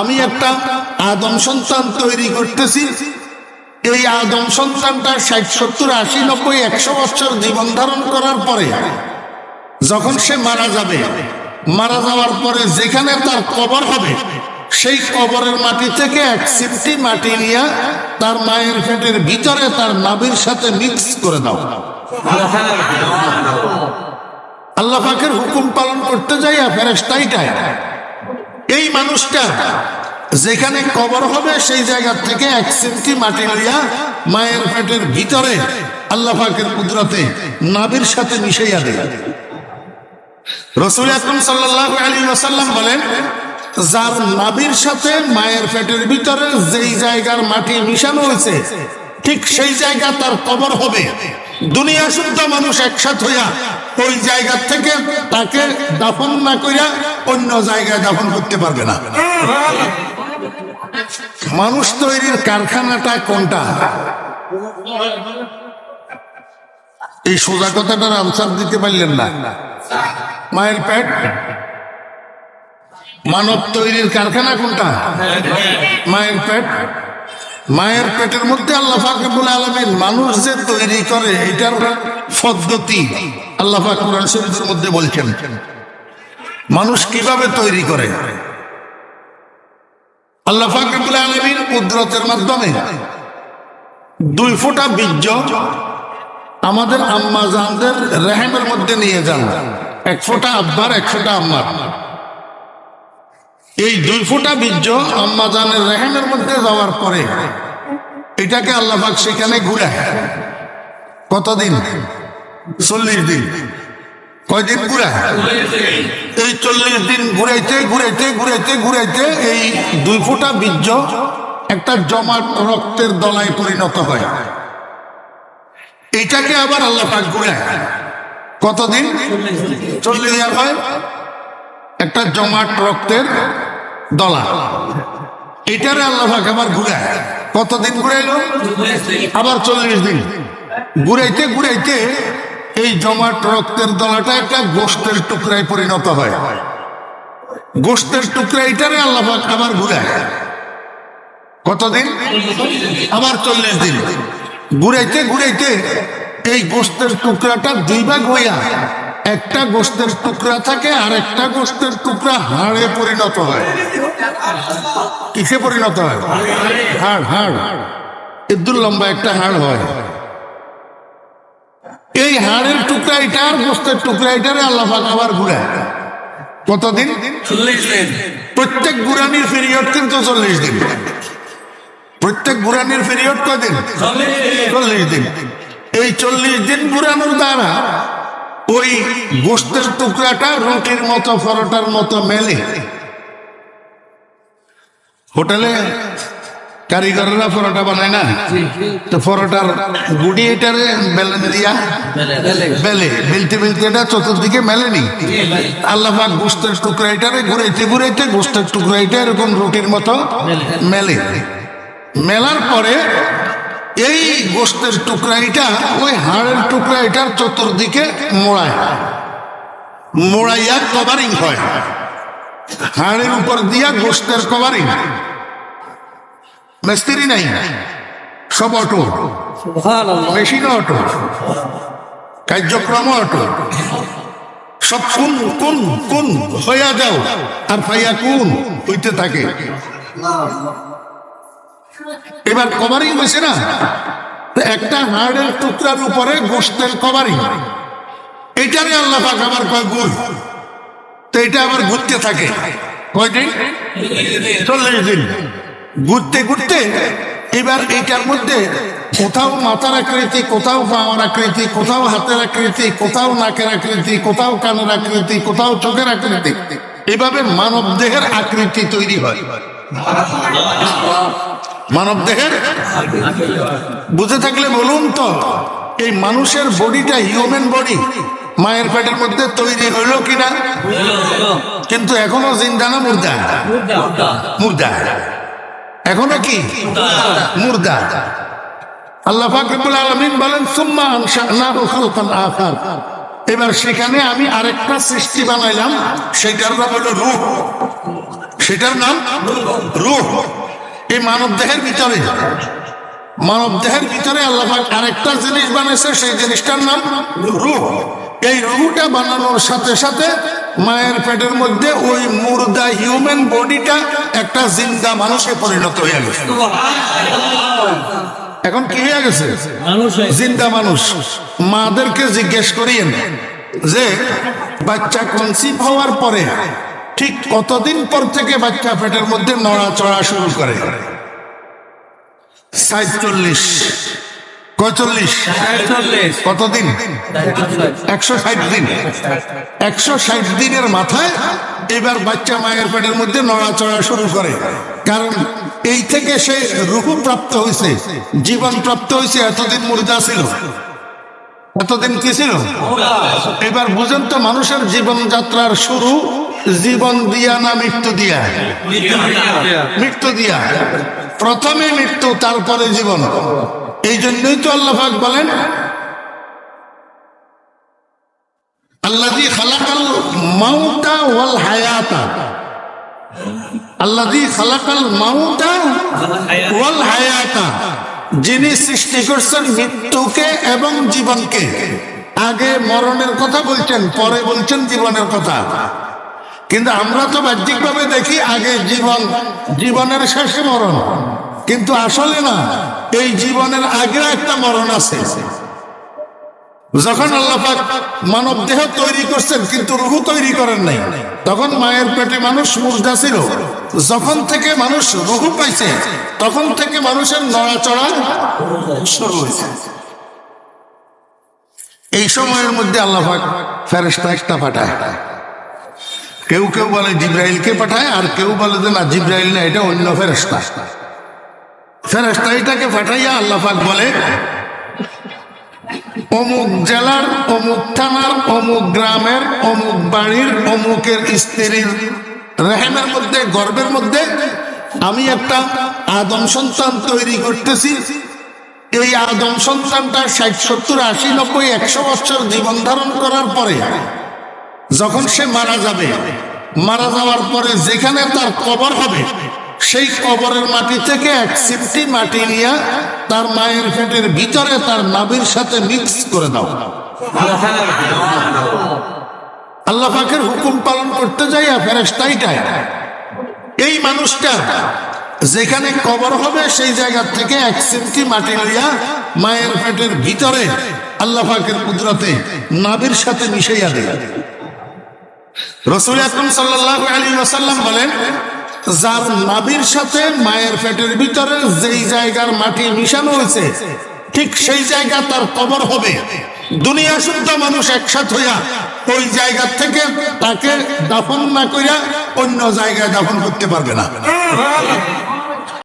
আমি একটা আদম সন্তান তৈরি করতেছি। এই আদম সন্তানটা ষাট, সত্তর, আশি, নব্বই, একশো বছর জীবন ধারণ করার পরে যখন সে মারা যাবে, মারা যাওয়ার পরে যেখানে তার কবর হবে, সেই কবরের মাটি থেকে এক সিমটি মাটি নিয়ে তার মায়ের পেটের ভিতরে তার নাভির সাথে মিক্স করে দাও। আল্লাহ হুকুম পালন করতে যাইয়া ফেরেস্তাইটায় এই মানুষটা যেখানে কবর হবে, সেই জায়গা থেকে এক সেন্টি মাটি লইয়া মায়ের পেটের ভিতরে আল্লাহ পাকের কুদরতে নাবির সাথে মিশাইয়া দেয়। রসুল আকরম সাল্লাহ আলী ওয়াসাল্লাম বলেন, যার নাবির সাথে মায়ের পেটের ভিতরে যেই জায়গার মাটি মিশানো হয়েছে, ঠিক সেই জায়গা তার কবর হবে। দুনিয়া শুদ্ধ মানুষ একসাথ হইয়া ওই জায়গা থেকে তাকে দাফন না করিয়া অন্য জায়গায় দাফন করতে পারবে না। মানুষ তৈরির কারখানাটা কোনটা? এই সোজা কথাটার আনসার দিতে পারলেন না। মায়ের পেট? মানব তৈরির কারখানা কোনটা? মায়ের পেট? মায়ের পেটের মধ্যে আল্লাহ ফাকবুল আলমিন মানুষ যে তৈরি করে, এটার পদ্ধতি আল্লাহ পাক কোরআন শরীফের মধ্যে বলছেন। মানুষ কীভাবে তৈরি করে? আল্লাহ ফাকবুল আলমিন কুদরতের মাধ্যমে দুই ফোঁটা বীর্য আমাদের আম্মা জানদের রেহেমের মধ্যে নিয়ে যান। এক ফোঁটা আব্বার, এক ফোঁটা আম্মার। এই দুই ফোঁটা বীর্য আম্মাজানের রেহেমের মধ্যে যাওয়ার পরে এটাকে আল্লাহাক সেখানে ঘুরায়। কতদিন? চল্লিশ দিন। কয়দিন ঘুরায়? এই চল্লিশ দিন ঘুরাইতে ঘুরাইতে ঘুরাইতে ঘুরাইতে এই দুই ফোঁটা বীর্য একটা জমাট রক্তের দলায় পরিণত হয়। এটাকে আবার আল্লাহ পাক ঘুরায়। কতদিন? চল্লিশ দিন। হয়? একটা জমাট রক্তের দলা। এটারে আল্লাহ আবার ঘুরায়। কতদিন ঘুরাইল? আবার চল্লিশ দিন। ঘুরাইতে ঘুরাইতে এই জমাট রক্তের দলাটা একটা গোষ্ঠের টুকরায় পরিণত হয়। গোষ্ঠের টুকরা এটারে আল্লাহ আবার ঘুরায়। কতদিন? আবার চল্লিশ দিন। ঘুরাইতে ঘুরাইতে এই গোষ্ঠের টুকরাটা দুই ভাগ হইয়া একটা গোষ্ঠের টুকরা থাকে আর একটা গোষ্ঠের টুকরা হাড়ে পরিণত হয়। কিসে পরিণত হয়? হাড় হাড়। এদুর লম্বা একটা হাড় হয়। এই হাড়ের টুকরা এটা আর গোষ্ঠের টুকরা এটারে আল্লাহ আবার ঘুরায়। কতদিন? চল্লিশ দিন। প্রত্যেক গুরানির পিরিয়ড কিন্তু চল্লিশ দিন। প্রত্যেক গুরানির পিরিয়ড কদিন চল্লিশ দিন। এই চল্লিশ দিন ঘুরানোর দ্বারা ওই গোষ্ঠের টুকরাটা রুটির মতো পরোটার মতো মেলে। হোটেলে কারিগররা পরোটা বানায় না? তো পরোটার গুড়ি এটারে বেলেন দিয়া বেলে বেলতে বেলতে এটা চতুর্দিকে মেলেনি। আল্লাহ পাক গোস্তের টুকরা এটারে ঘুরাইতে ঘুরাইতে গোস্তের টুকরা এটা এরকম রুটির মতো মেলে। মেলার পরে এই গোস্তের টুকরা এটা ওই হাড়ের টুকরা এটার চতুর্দিকে মোড়ায়। মোড়াইয়া কভারিং হয়। হাড়ের উপর দিয়া গোস্তের কভারিং মিস্ত্রি নাই। সব অটো। Machine auto. কার্যক্রম অটো। সব কোন কোন কোন হইয়া যাও আর ফাইয়া কোন হইতে থাকে। এবার কভারিং হয়েছে না? তো একটা হাড়ের টুকরার উপরে গোস্তের কভারিং। এইটারে আল্লাহ পাক আবার কয় গুল তো এটা আবার ঘুরতে থাকে। কয়দিন চল্লিশ দিন। ঘুরতে ঘুরতে এবার এইটার মধ্যে কোথাও মাথার আকৃতি, কোথাও পাওয়ার আকৃতি, কোথাও হাতের আকৃতি, কোথাও নাকের আকৃতি, কোথাও কানের আকৃতি, কোথাও চোখের আকৃতি। এভাবে মানব দেহের আকৃতি তৈরি হয়। মানব দেহের বুঝে থাকলে বলুন তো, এই মানুষের বডিটা হিউম্যান বডি মায়ের পেটের মধ্যে তৈরি হইল কিনা? কিন্তু এখনও জিন্দা না মুর্দা? মুর্দা। এখনও কি? মুর্দা। আল্লাহ ফাকরুল আলমিন বলেন, সুম্মা আখার। এবার সেখানে আমি আরেকটা সৃষ্টি বানাইলাম, সেটার নাম হলো রূহ। সেটার নাম? রূহ। এই মানব দেহের ভিতরে। মানব দেহের ভিতরে আল্লাহ আরেকটা জিনিস বানাইছে সেই জিনিসটার নাম রূহ। এই রুহটা বানানোর সাথে সাথে মায়ের পেটের মধ্যে ওই মুর্দা হিউম্যান বডিটা একটা জিন্দা মানুষে পরিণত হয়ে গেছে। এখন কি হয়ে গেছে? মানুষ জিন্দা মানুষ। মাদেরকে জিজ্ঞেস করিয়েন যে বাচ্চা কনসিভ হওয়ার পরে ঠিক কতদিন পর থেকে বাচ্চা পেটের মধ্যে নড়াচড়া শুরু করে? সাতচল্লিশ কচল্লিশ কতদিন? একশো ষাট দিন। একশো ষাট দিনের মাথায় এবার বাচ্চা মায়ের পেটের মধ্যে নড়াচড়া শুরু করে। কারণ এই থেকে সে রূপ প্রাপ্ত হয়েছে জীবন প্রাপ্ত হয়েছে এতদিন মুর্দা ছিল। এতদিন কি ছিল? এবার বুঝেন তো মানুষের জীবনযাত্রার শুরু জীবন দিয়া না মৃত্যু দিয়া? মৃত্যু দিয়া। প্রথমে মৃত্যু, তারপরে জীবন। এই জন্যই তো আল্লাহ পাক বলেন আল্লাদি খালাকাল মাউতা ওয়াল হায়াতা। আল্লাদি খালাকাল মাউতা ওয়াল হায়াতা। যিনি সৃষ্টি করছেন মৃত্যুকে এবং জীবনকে। আগে মরণের কথা বলছেন, পরে বলছেন জীবনের কথা। কিন্তু আমরা তো বাহ্যিকভাবে দেখি আগে জীবন, জীবনের শেষে মরণ। কিন্তু আসলে না, এই জীবনের আগে একটা মরণ আছে। যখন আল্লাপাক মানব দেহ তৈরি করছেন, কিন্তু রুহু তৈরি করেন নাই, তখন মায়ের পেটে মানুষ মুর্দা ছিল। যখন থেকে মানুষ রুহু পাইছে, তখন থেকে মানুষের নড়াচড়া শুরু হয়েছে। এই সময়ের মধ্যে আল্লাহ পাক ফেরেস্তা একটা পাঠায়। কেউ কেউ বলে জিব্রাইলকে পাঠায় আর কেউ বলে যে না, জিব্রাইল না, এটা অন্য ফেরেস্তা ফেরেস্তা এটাকে পাঠাইয়া আল্লাহ পাক বলে, অমুক জেলার, অমুক থানার, অমুক গ্রামের, অমুক বাড়ির, অমুকের স্ত্রীর রেহেমের মধ্যে, গর্বের মধ্যে আমি একটা আদম সন্তান তৈরি করতেছি। এই আদম সন্তানটা ষাট, সত্তর, আশি, নব্বই, একশো বছর জীবন ধারণ করার পরে যখন সে মারা যাবে, মারা যাওয়ার পরে যেখানে তার কবর হবে, সেই কবরের মাটি থেকে এক সিমটি মাটি নিয়ে তার মায়ের পেটের ভিতরে তার নাভির সাথে মিক্স করে দাও। আল্লাহ হুকুম পালন করতে যাই ফেরেস্তাইটাই এই মানুষটা যেখানে কবর হবে, সেই জায়গা থেকে এক সিমটি মাটি লইয়া মায়ের পেটের ভিতরে আল্লাহ পাকের কুদরতে নাভির সাথে মিশাইয়া দেয়। রসুল আকরম সাল্লাহ আলী ওয়াসাল্লাম বলেন, যার নাবির সাথে মায়ের পেটের ভিতরে যেই জায়গার মাটি মিশানো হয়েছে, ঠিক সেই জায়গা তার কবর হবে। দুনিয়া শুদ্ধ মানুষ একসাথ হইয়া ওই জায়গা থেকে তাকে দাফন না করিয়া অন্য জায়গায় দাফন করতে পারবে না।